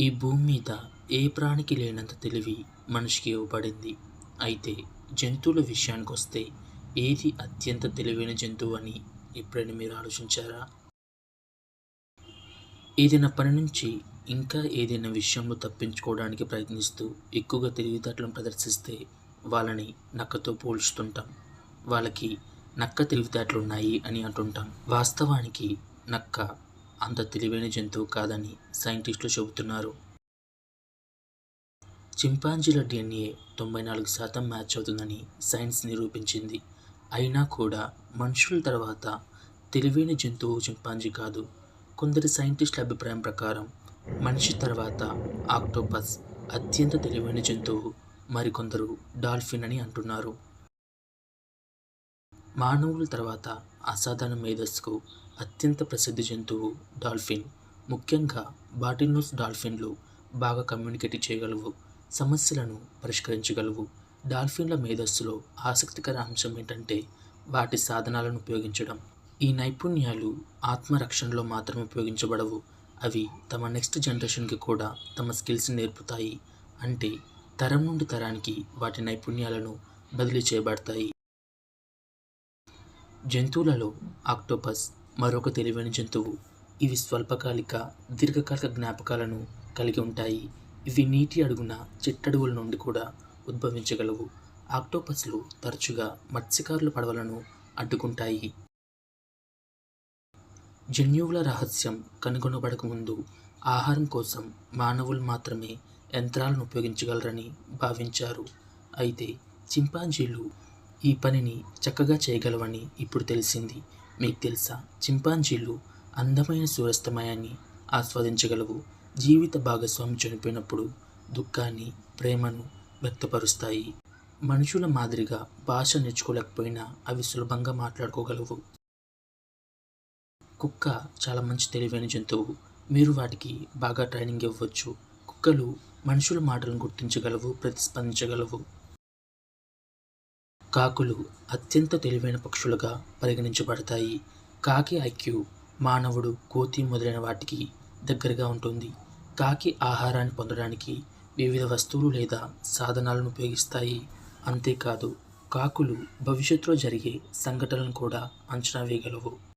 ఈ భూమి మీద ఏ ప్రాణికి లేనంత తెలివి మనిషికి ఇవ్వబడింది. అయితే జంతువుల విషయానికి వస్తే ఏది అత్యంత తెలివైన జంతువు అని ఎప్పుడైనా మీరు ఆలోచించారా? ఏదైనా పని నుంచి ఇంకా ఏదైనా విషయంలో తప్పించుకోవడానికి ప్రయత్నిస్తూ ఎక్కువగా తెలివితేటలను ప్రదర్శిస్తే వాళ్ళని నక్కతో పోల్చుతుంటాం. వాళ్ళకి నక్క తెలివితేటలు ఉన్నాయి అని అంటుంటాం. వాస్తవానికి నక్క అంత తెలివైన జంతువు కాదని సైంటిస్టులు చెబుతున్నారు. చింపాంజీల డిఎన్ఏ తొంభై నాలుగు శాతం మ్యాచ్ అవుతుందని సైన్స్ నిరూపించింది. అయినా కూడా మనుషుల తర్వాత తెలివైన జంతువు చింపాంజీ కాదు. కొందరు సైంటిస్టుల అభిప్రాయం ప్రకారం మనిషి తర్వాత ఆక్టోపస్ అత్యంత తెలివైన జంతువు మరికొందరు డాల్ఫిన్ అని అంటున్నారు. మానవుల తర్వాత అసాధారణ మేధస్సుకు అత్యంత ప్రసిద్ధ జంతువు డాల్ఫిన్. ముఖ్యంగా బాటిల్నోస్ డాల్ఫిన్లు బాగా కమ్యూనికేట్ చేయగలవు సమస్యలను పరిష్కరించగలవు. డాల్ఫిన్ల మేధస్సులో ఆసక్తికర అంశం ఏంటంటే వాటి సాధనాలను ఉపయోగించడం. ఈ నైపుణ్యాలు ఆత్మరక్షణలో మాత్రమే ఉపయోగించబడవు. అవి తమ నెక్స్ట్ జనరేషన్కి కూడా తమ స్కిల్స్ నేర్పుతాయి. అంటే తరం నుండి తరానికి వాటి నైపుణ్యాలను బదిలీ చేయబడతాయి. జంతువులలో ఆక్టోపస్ మరొక తెలివైన జంతువు. ఇవి స్వల్పకాలిక దీర్ఘకాలిక జ్ఞాపకాలను కలిగి ఉంటాయి. ఇవి నీటి అడుగున చిట్టడుగుల నుండి కూడా ఉద్భవించగలవు. ఆక్టోపస్లు తరచుగా మత్స్యకారుల పడవలను అడ్డుకుంటాయి. జన్యువుల రహస్యం కనుగొనబడక ముందు ఆహారం కోసం మానవులు మాత్రమే యంత్రాలను ఉపయోగించగలరని భావించారు. అయితే చింపాంజీలు ఈ పనిని చక్కగా చేయగలవని ఇప్పుడు తెలిసింది. మీకు తెలుసా? చింపాంజీలు అందమైన సూర్యాస్తమయాన్ని ఆస్వాదించగలవు. జీవిత భాగస్వామి చనిపోయినప్పుడు దుఃఖాన్ని ప్రేమను వ్యక్తపరుస్తాయి. మనుషుల మాదిరిగా భాష నేర్చుకోలేకపోయినా అవి సులభంగా మాట్లాడుకోగలవు. కుక్క చాలా మంచి తెలివైన జంతువు. మీరు వాటికి బాగా ట్రైనింగ్ ఇవ్వచ్చు. కుక్కలు మనుషుల మాటలను గుర్తించగలవు ప్రతిస్పందించగలవు. కాకులు అత్యంత తెలివైన పక్షులుగా పరిగణించబడతాయి. కాకి ఐక్యూ మానవుడు కోతి మొదలైన వాటికి దగ్గరగా ఉంటుంది. కాకి ఆహారాన్ని పొందడానికి వివిధ వస్తువులు లేదా సాధనాలను ఉపయోగిస్తాయి. అంతేకాదు కాకులు భవిష్యత్తులో జరిగే సంఘటనలను కూడా అంచనా వేయగలవు.